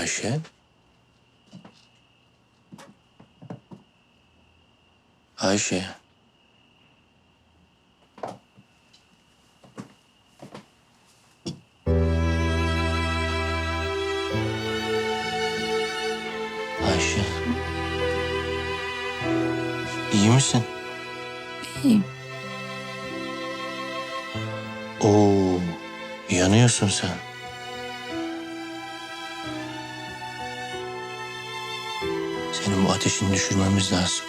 Ayşe. Ayşe. Ayşe. İyi misin? İyiyim. Oo, yanıyorsun sen. bu ateşini düşürmemiz lazım.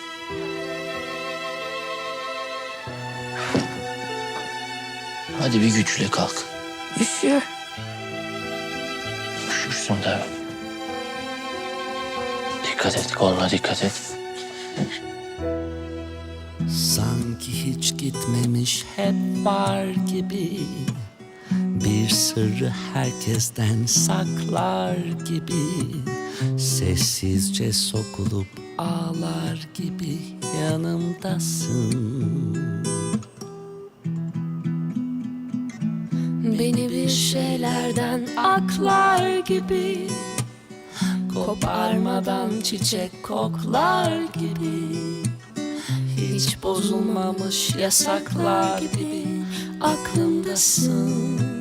Hadi bir güçle kalk. Üşüyor. Üşürsün tabii. Dikkat et, koluna dikkat et. Sanki hiç gitmemiş hep var gibi Bir sırrı herkesten saklar gibi Sessizce sokulup ağlar gibi yanımdasın. Beni bir şeylerden aklar gibi Koparmadan çiçek koklar gibi hiç bozulmamış yasaklar gibi aklımdasın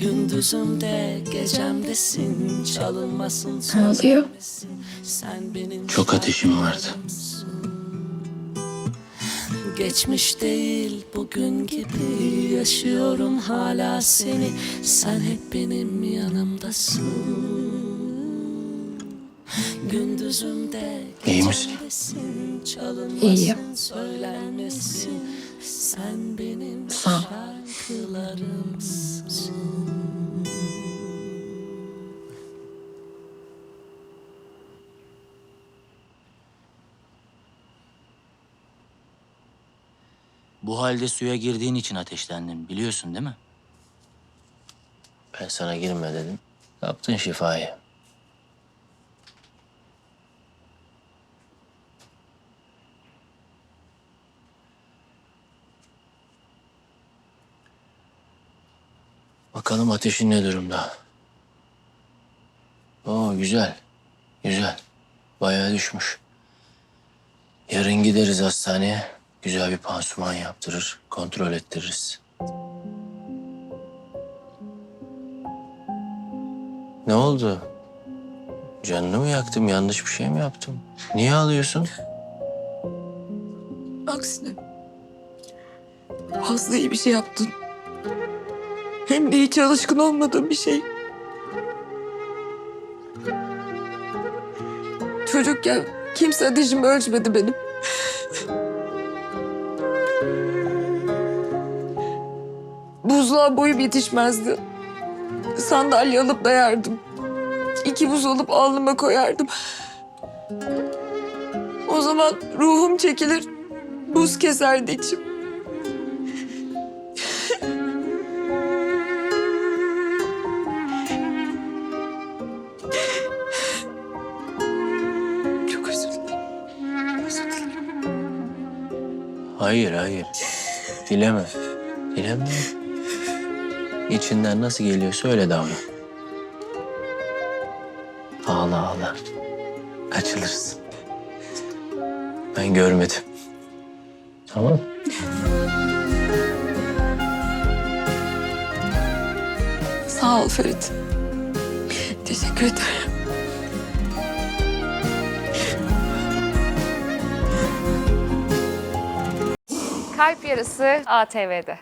Gündüzümde gecemdesin çalınmasın söylenmesin. Sen benim Çok ateşim vardı. Geçmiş değil bugün gibi yaşıyorum hala seni Sen hep benim yanımdasın İyi misin? İyiyim. söylenmesin Sen benim Sağ ol. Bu halde suya girdiğin için ateşlendin biliyorsun değil mi? Ben sana girme dedim. Yaptın şifayı. Bakalım ateşin ne durumda? Oo güzel. Güzel. Bayağı düşmüş. Yarın gideriz hastaneye. Güzel bir pansuman yaptırır. Kontrol ettiririz. Ne oldu? Canını mı yaktım? Yanlış bir şey mi yaptım? Niye ağlıyorsun? Aksine. Fazla iyi bir şey yaptın. Hem de hiç alışkın olmadığım bir şey. Çocukken kimse ateşimi ölçmedi benim. Buzluğa boyum yetişmezdi. Sandalye alıp dayardım. İki buz alıp alnıma koyardım. O zaman ruhum çekilir, buz keserdi içim. Hayır, hayır. Dileme. Dileme. İçinden nasıl geliyorsa öyle davran. Ağla ağla. Açılırsın. Ben görmedim. Tamam. Sağ ol Ferit. Teşekkür ederim. Kalp Yarısı ATV'de.